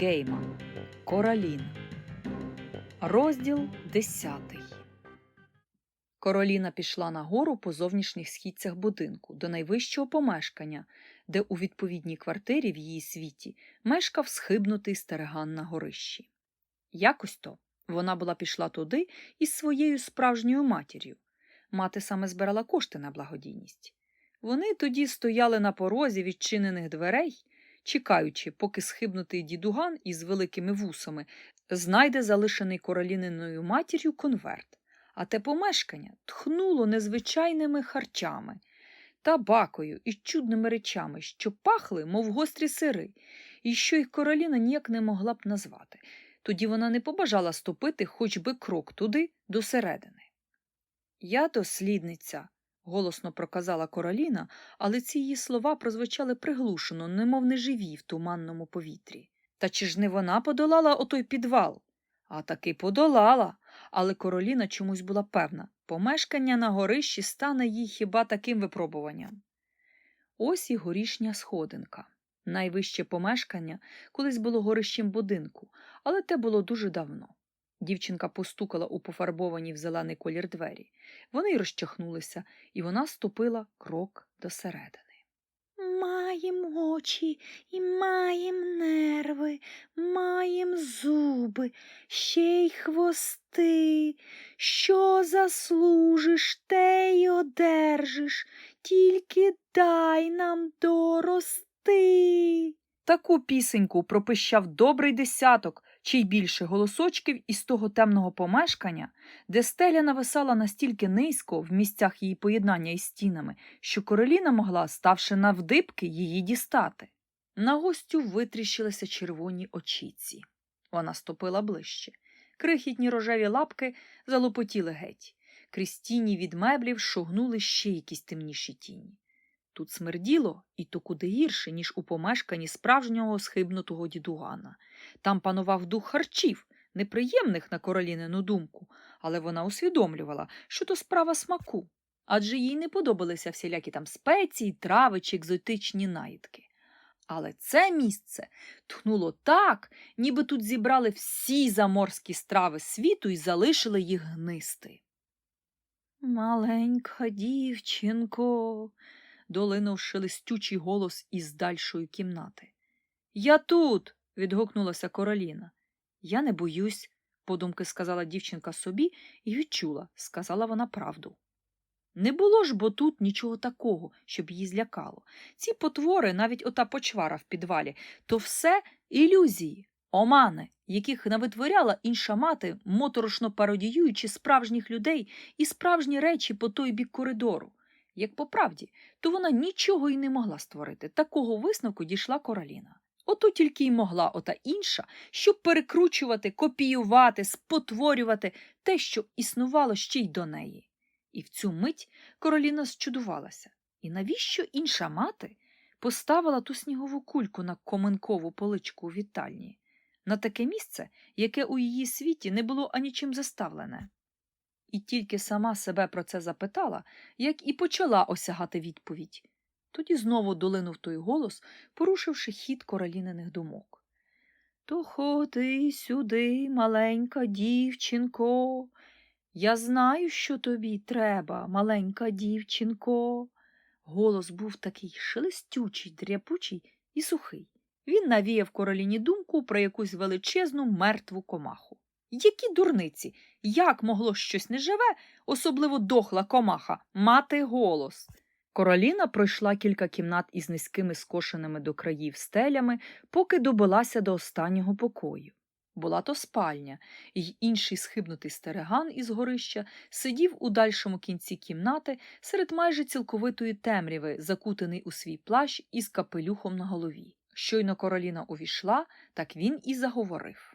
Гейма Королін. Розділ 10 Короліна пішла нагору по зовнішніх східцях будинку до найвищого помешкання, де у відповідній квартирі в її світі мешкав схибнутий стереган на горищі. Якось то вона була пішла туди із своєю справжньою матір'ю. Мати саме збирала кошти на благодійність. Вони тоді стояли на порозі відчинених дверей, чекаючи, поки схибнутий дідуган із великими вусами знайде залишений короліниною матір'ю конверт, а те помешкання тхнуло незвичайними харчами, табакою і чудними речами, що пахли, мов гострі сири, і що їх короліна ніяк не могла б назвати. Тоді вона не побажала ступити хоч би крок туди, до середини. Я дослідниця, голосно проказала короліна, але ці її слова прозвучали приглушено, немов неживі в туманному повітрі. Та чи ж не вона подолала отой підвал? А таки подолала. Але короліна чомусь була певна помешкання на горищі стане їй хіба таким випробуванням. Ось і горішня сходинка. Найвище помешкання колись було горищем будинку, але те було дуже давно. Дівчинка постукала у пофарбовані в зелений колір двері. Вони й розчахнулися, і вона ступила крок до середини. Маєм очі і маєм нерви, маєм зуби, ще й хвости. Що заслужиш, те й одержиш, тільки дай нам дорости. Таку пісеньку пропищав добрий десяток чи й більше голосочків із того темного помешкання, де стеля нависала настільки низько в місцях її поєднання із стінами, що короліна могла, ставши навдибки, її дістати. На гостю витріщилися червоні очіці. Вона ступила ближче. Крихітні рожеві лапки залопотіли геть. Крізь тіні від меблів шугнули ще якісь темніші тіні. Тут смерділо і то куди гірше, ніж у помешканні справжнього схибнутого дідугана. Там панував дух харчів, неприємних на королінину думку, але вона усвідомлювала, що то справа смаку, адже їй не подобалися всілякі там спеції, трави чи екзотичні наїдки. Але це місце тхнуло так, ніби тут зібрали всі заморські страви світу і залишили їх гнисти. Маленька дівчинко, долинув шелестючий голос із дальшої кімнати. Я тут. відгукнулася Короліна. Я не боюсь, подумки сказала дівчинка собі і відчула, сказала вона правду. Не було ж бо тут нічого такого, щоб її злякало. Ці потвори, навіть ота почвара в підвалі, то все ілюзії, омани, яких навитворяла інша мати, моторошно пародіюючи справжніх людей і справжні речі по той бік коридору. Як по правді, то вона нічого й не могла створити. Такого висновку дійшла короліна. Ото тільки й могла ота інша, щоб перекручувати, копіювати, спотворювати те, що існувало ще й до неї. І в цю мить короліна зчудувалася. І навіщо інша мати поставила ту снігову кульку на коменкову поличку у вітальні, на таке місце, яке у її світі не було анічим заставлене? І тільки сама себе про це запитала, як і почала осягати відповідь. Тоді знову долинув той голос, порушивши хід короліниних думок. То ходи сюди, маленька дівчинко. Я знаю, що тобі треба, маленька дівчинко. Голос був такий шелестючий, дряпучий і сухий. Він навіяв короліні думку про якусь величезну мертву комаху. Які дурниці, як могло щось неживе, особливо дохла комаха, мати голос? Короліна пройшла кілька кімнат із низькими скошеними до країв стелями, поки добилася до останнього покою. Була то спальня, і інший схибнутий стереган із горища сидів у дальшому кінці кімнати серед майже цілковитої темряви, закутаний у свій плащ із капелюхом на голові. Щойно короліна увійшла, так він і заговорив.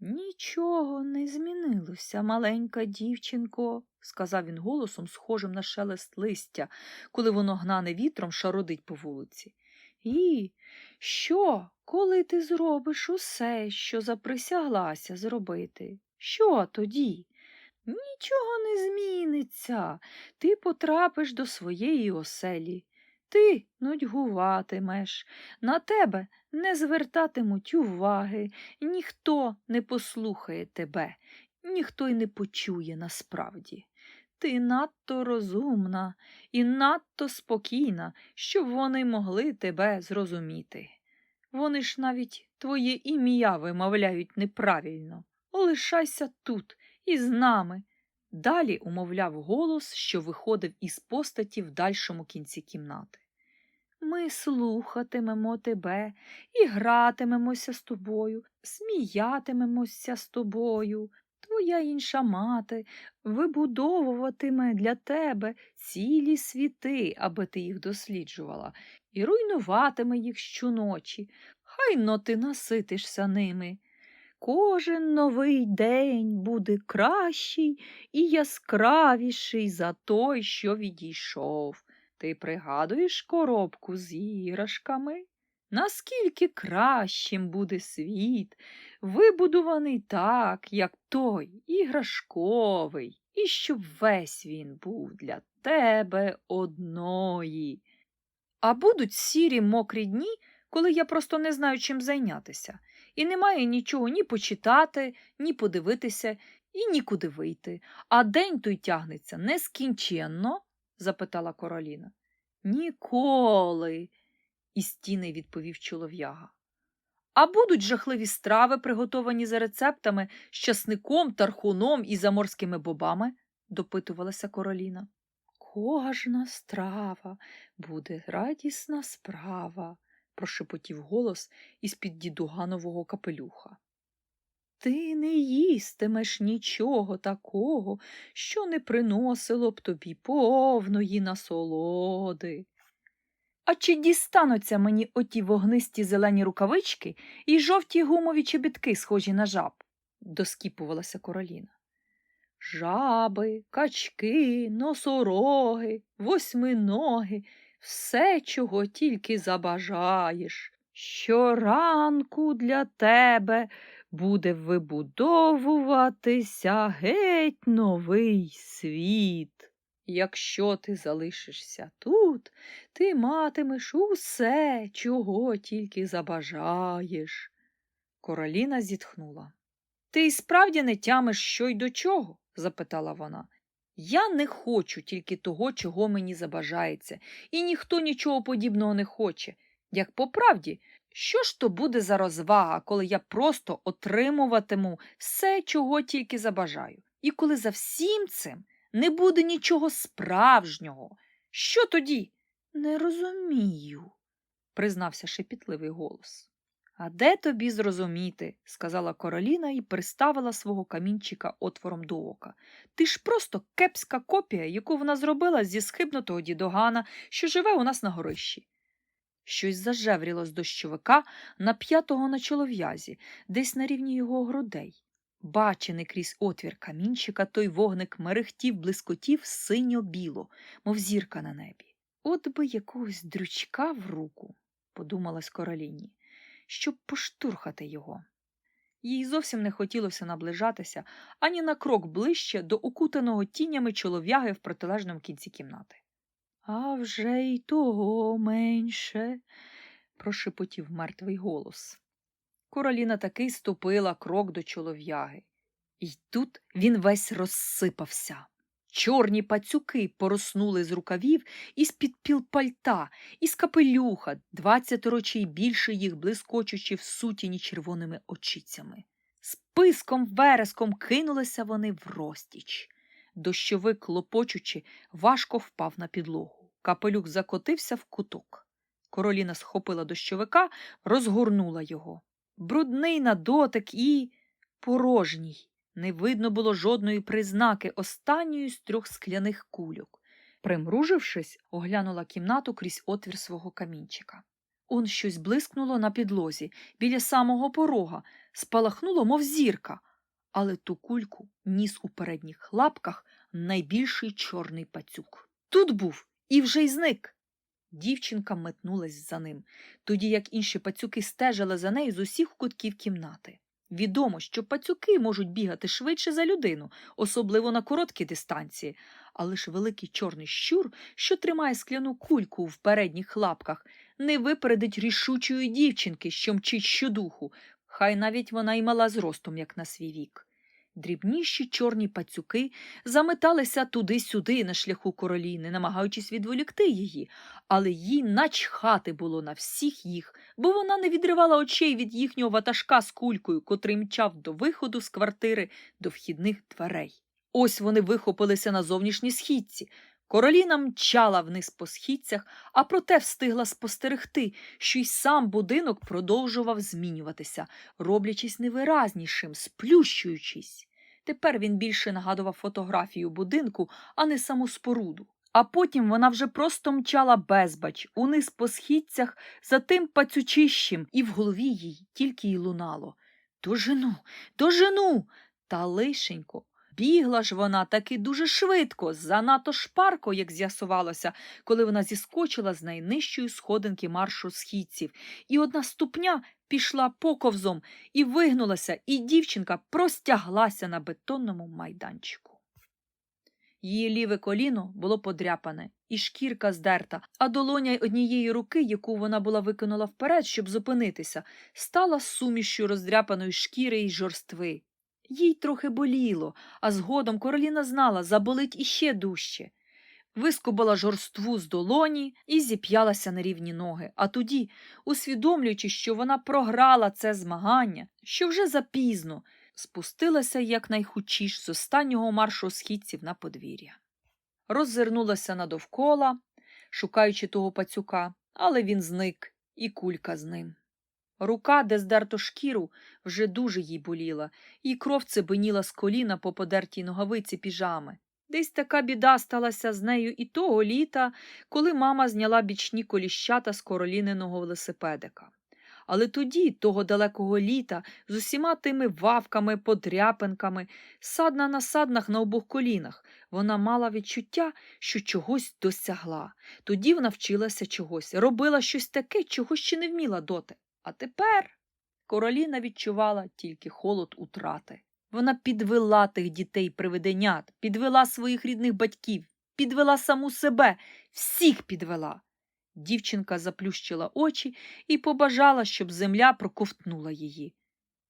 Нічого не змінилося, маленька дівчинко, сказав він голосом, схожим на шелест листя, коли воно гнане вітром шародить по вулиці. І що, коли ти зробиш усе, що заприсяглася зробити? Що тоді? Нічого не зміниться. Ти потрапиш до своєї оселі. Ти нудьгуватимеш, на тебе не звертатимуть уваги, ніхто не послухає тебе, ніхто й не почує насправді. Ти надто розумна і надто спокійна, щоб вони могли тебе зрозуміти. Вони ж навіть твоє ім'я вимовляють неправильно. Лишайся тут із нами. Далі умовляв голос, що виходив із постаті в дальшому кінці кімнати. Ми слухатимемо тебе і гратимемося з тобою, сміятимемося з тобою. Твоя інша мати вибудовуватиме для тебе цілі світи, аби ти їх досліджувала, і руйнуватиме їх щоночі. Хай но ти наситишся ними. Кожен новий день буде кращий і яскравіший за той, що відійшов. Ти пригадуєш коробку з іграшками? Наскільки кращим буде світ, вибудований так, як той іграшковий, і щоб весь він був для тебе одної. А будуть сірі мокрі дні, коли я просто не знаю, чим зайнятися, і немає нічого ні почитати, ні подивитися, і нікуди вийти. А день той тягнеться нескінченно? запитала Короліна. Ніколи, із стіни відповів чолов'яга. А будуть жахливі страви, приготовані за рецептами з часником, тархуном і заморськими бобами? допитувалася Короліна. Кожна страва буде радісна справа, прошепотів голос із-під дідуганового капелюха. Ти не їстимеш нічого такого, що не приносило б тобі повної насолоди. А чи дістануться мені оті вогнисті зелені рукавички і жовті гумові чобітки, схожі на жаб? доскіпувалася Короліна. Жаби, качки, носороги, восьминоги, все, чого тільки забажаєш. Щоранку для тебе буде вибудовуватися геть новий світ. Якщо ти залишишся тут, ти матимеш усе, чого тільки забажаєш. Короліна зітхнула. Ти й справді не тямиш, що й до чого? запитала вона. Я не хочу тільки того, чого мені забажається, і ніхто нічого подібного не хоче. Як по правді, що ж то буде за розвага, коли я просто отримуватиму все, чого тільки забажаю, і коли за всім цим не буде нічого справжнього? Що тоді? Не розумію, признався шепітливий голос. А де тобі зрозуміти, сказала Короліна і приставила свого камінчика отвором до ока. Ти ж просто кепська копія, яку вона зробила зі схибнутого дідогана, що живе у нас на горищі. Щось зажевріло з дощовика нап'ятого на чолов'язі, десь на рівні його грудей. Бачений крізь отвір камінчика, той вогник мерехтів, блискотів синьо-біло, мов зірка на небі. От би якогось дрючка в руку, подумалась короліні, щоб поштурхати його. Їй зовсім не хотілося наближатися ані на крок ближче до укутаного тінями чолов'яги в протилежному кінці кімнати. А вже й того менше, прошепотів мертвий голос. Короліна таки ступила крок до чолов'яги. І тут він весь розсипався. Чорні пацюки пороснули з рукавів із під піл пальта, із капелюха, двадцятеро чи й більше їх блискочучи в сутіні червоними очицями. Списком вереском кинулися вони в розтіч. Дощовик, лопочучи, важко впав на підлогу. Капелюх закотився в куток. Короліна схопила дощовика, розгорнула його. Брудний на дотик і порожній. Не видно було жодної признаки останньої з трьох скляних кульок. Примружившись, оглянула кімнату крізь отвір свого камінчика. Он щось блискнуло на підлозі, біля самого порога, спалахнуло, мов зірка, але ту кульку ніс у передніх лапках найбільший чорний пацюк. Тут був і вже й зник. Дівчинка метнулась за ним, тоді як інші пацюки стежили за нею з усіх кутків кімнати. Відомо, що пацюки можуть бігати швидше за людину, особливо на короткі дистанції, але ж великий чорний щур, що тримає скляну кульку в передніх лапках, не випередить рішучої дівчинки, що мчить щодуху, хай навіть вона й мала зростом, як на свій вік. Дрібніші чорні пацюки заметалися туди-сюди на шляху короліни, намагаючись відволікти її, але їй начхати було на всіх їх, бо вона не відривала очей від їхнього ватажка з кулькою, котрий мчав до виходу з квартири до вхідних дверей. Ось вони вихопилися на зовнішній східці. Короліна мчала вниз по східцях, а проте встигла спостерегти, що й сам будинок продовжував змінюватися, роблячись невиразнішим, сплющуючись. Тепер він більше нагадував фотографію будинку, а не саму споруду. А потім вона вже просто мчала безбач, униз по східцях за тим пацючищем, і в голові їй тільки й лунало. Дожену, дожену. Та лишенько. Бігла ж вона таки дуже швидко, занадто шпарко, як з'ясувалося, коли вона зіскочила з найнижчої сходинки маршу східців, і одна ступня пішла поковзом і вигнулася, і дівчинка простяглася на бетонному майданчику. Її ліве коліно було подряпане, і шкірка здерта, а долоня однієї руки, яку вона була викинула вперед, щоб зупинитися, стала сумішю роздряпаної шкіри й жорстви. Їй трохи боліло, а згодом Короліна знала, заболить іще дужче. Вискубала жорству з долоні і зіп'ялася на рівні ноги. А тоді, усвідомлюючи, що вона програла це змагання, що вже запізно, спустилася якнайхучіш з останнього маршу східців на подвір'я. Роззирнулася надовкола, шукаючи того пацюка, але він зник, і кулька з ним. Рука, де здерто шкіру, вже дуже їй боліла, і кров цебеніла з коліна по подертій ногавиці піжами. Десь така біда сталася з нею і того літа, коли мама зняла бічні коліщата з короліниного велосипедика. Але тоді, того далекого літа, з усіма тими вавками, подряпинками, садна на саднах на обох колінах, вона мала відчуття, що чогось досягла. Тоді вона вчилася чогось, робила щось таке, чого ще не вміла доти. А тепер короліна відчувала тільки холод утрати. Вона підвела тих дітей привиденят, підвела своїх рідних батьків, підвела саму себе, всіх підвела. Дівчинка заплющила очі і побажала, щоб земля проковтнула її.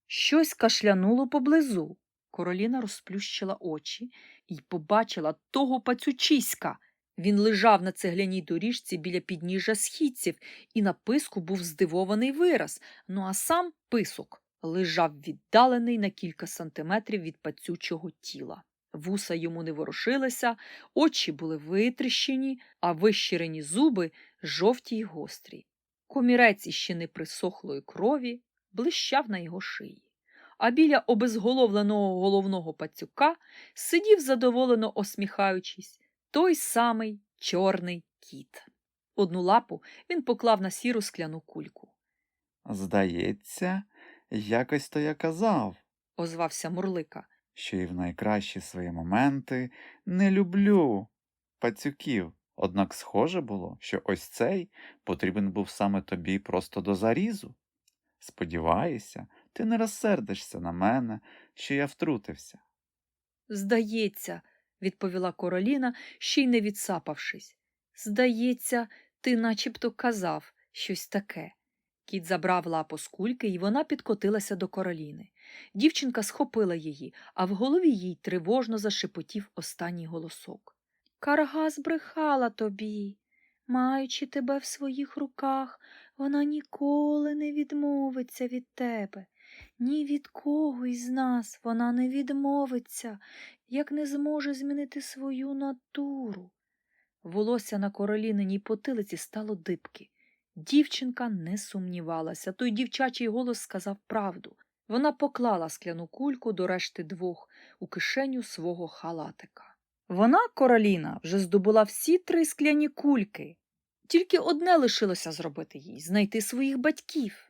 Щось кашлянуло поблизу. Короліна розплющила очі і побачила того пацючиська. Він лежав на цегляній доріжці біля підніжжя східців, і на писку був здивований вираз, ну а сам писок лежав віддалений на кілька сантиметрів від пацючого тіла. Вуса йому не ворушилися, очі були витріщені, а вищирені зуби жовті й гострі. Комірець іще не присохлої крові блищав на його шиї. А біля обезголовленого головного пацюка сидів задоволено осміхаючись, той самий чорний кіт. Одну лапу він поклав на сіру скляну кульку. Здається, якось то я казав, Озвався Мурлика. що і в найкращі свої моменти не люблю пацюків. Однак схоже було, що ось цей потрібен був саме тобі просто до зарізу. Сподіваюся, ти не розсердишся на мене, що я втрутився. Здається, відповіла Короліна, ще й не відсапавшись. Здається, ти начебто казав щось таке. Кіт забрав лапу з кульки, і вона підкотилася до Короліни. Дівчинка схопила її, а в голові їй тривожно зашепотів останній голосок. Карга збрехала тобі. Маючи тебе в своїх руках, вона ніколи не відмовиться від тебе. Ні від кого із нас вона не відмовиться, як не зможе змінити свою натуру. Волосся на короліниній потилиці стало дибки. Дівчинка не сумнівалася. Той дівчачий голос сказав правду. Вона поклала скляну кульку до решти двох у кишеню свого халатика. Вона, короліна, вже здобула всі три скляні кульки. Тільки одне лишилося зробити їй знайти своїх батьків.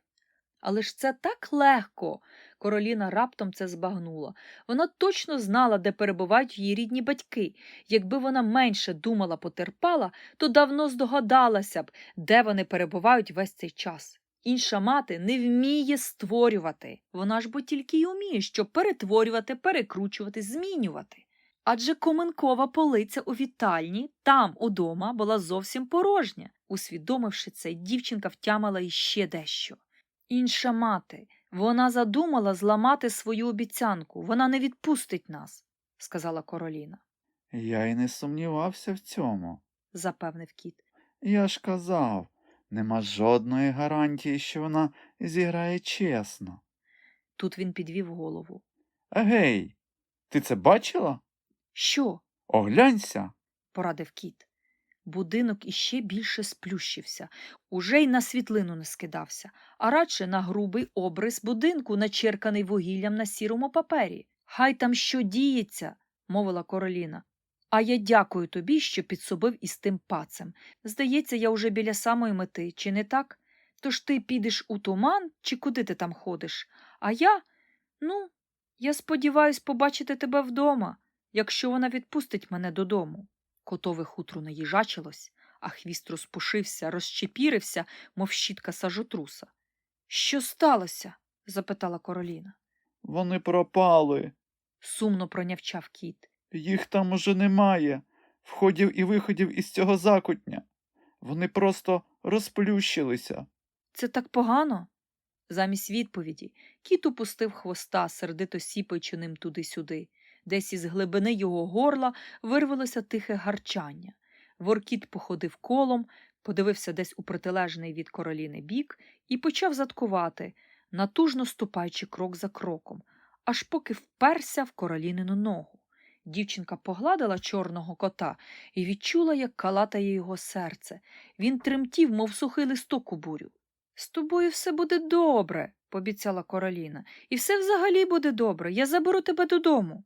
Але ж це так легко. Короліна раптом це збагнула. Вона точно знала, де перебувають її рідні батьки. Якби вона менше думала потерпала, то давно здогадалася б, де вони перебувають весь цей час. Інша мати не вміє створювати. Вона ж бо тільки й уміє, що перетворювати, перекручувати, змінювати. Адже коменкова полиця у вітальні, там, удома, була зовсім порожня. Усвідомивши це, дівчинка втямила іще дещо. Інша мати, вона задумала зламати свою обіцянку, вона не відпустить нас, сказала Короліна, Я й не сумнівався в цьому. запевнив кіт. Я ж казав, нема жодної гарантії, що вона зіграє чесно. Тут він підвів голову. Гей, ти це бачила? Що? Оглянься. порадив кіт. Будинок іще більше сплющився, уже й на світлину не скидався, а радше на грубий обрис будинку, начерканий вугіллям на сірому папері. Хай там що діється, мовила Короліна. А я дякую тобі, що підсобив із тим пацем. Здається, я уже біля самої мети, чи не так? Тож ти підеш у туман, чи куди ти там ходиш? А я, ну, я сподіваюсь побачити тебе вдома, якщо вона відпустить мене додому. Котове хутро наїжачилось, а хвіст розпушився, розчепірився, мов щітка сажотруса. Що сталося? запитала Короліна. Вони пропали. Сумно пронявчав кіт. Їх там уже немає. Входів і виходів із цього закутня. Вони просто розплющилися. Це так погано? Замість відповіді кіт упустив хвоста, сердито сіпаючи ним туди-сюди. Десь із глибини його горла вирвалося тихе гарчання. Воркіт походив колом, подивився десь у протилежний від короліни бік і почав заткувати, натужно ступаючи крок за кроком, аж поки вперся в королінину ногу. Дівчинка погладила чорного кота і відчула, як калатає його серце. Він тремтів, мов сухий листок у бурю. З тобою все буде добре, пообіцяла Короліна, і все взагалі буде добре. Я заберу тебе додому.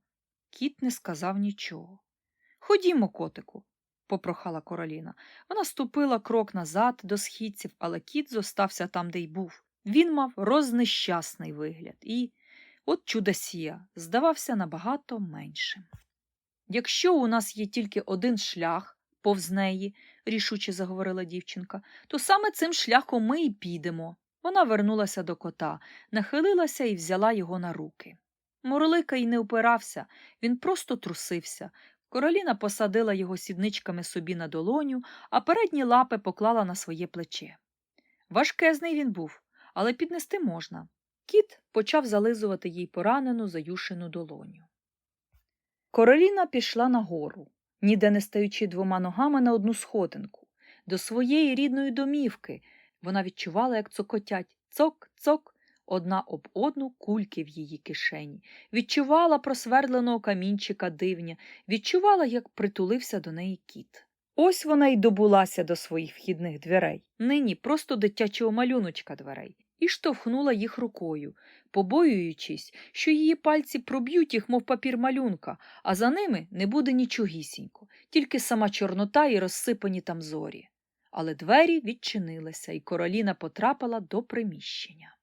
Кіт не сказав нічого. Ходімо, котику, попрохала Короліна. Вона ступила крок назад до східців, але кіт зостався там, де й був. Він мав рознещасний вигляд і, от чудосія, здавався набагато меншим. Якщо у нас є тільки один шлях повз неї, рішуче заговорила дівчинка, то саме цим шляхом ми й підемо. Вона вернулася до кота, нахилилася і взяла його на руки. Мурлика й не опирався, він просто трусився. Короліна посадила його сідничками собі на долоню, а передні лапи поклала на своє плече. Важкезний він був, але піднести можна. Кіт почав зализувати їй поранену, заюшену долоню. Короліна пішла нагору, ніде не стаючи двома ногами на одну сходинку, до своєї рідної домівки. Вона відчувала, як цокотять цок-цок, одна об одну кульки в її кишені, відчувала просвердленого камінчика дивня, відчувала, як притулився до неї кіт. Ось вона й добулася до своїх вхідних дверей, нині просто дитячого малюночка дверей, і штовхнула їх рукою, побоюючись, що її пальці проб'ють їх, мов папір малюнка, а за ними не буде нічогісінько, тільки сама чорнота і розсипані там зорі. Але двері відчинилися, і короліна потрапила до приміщення.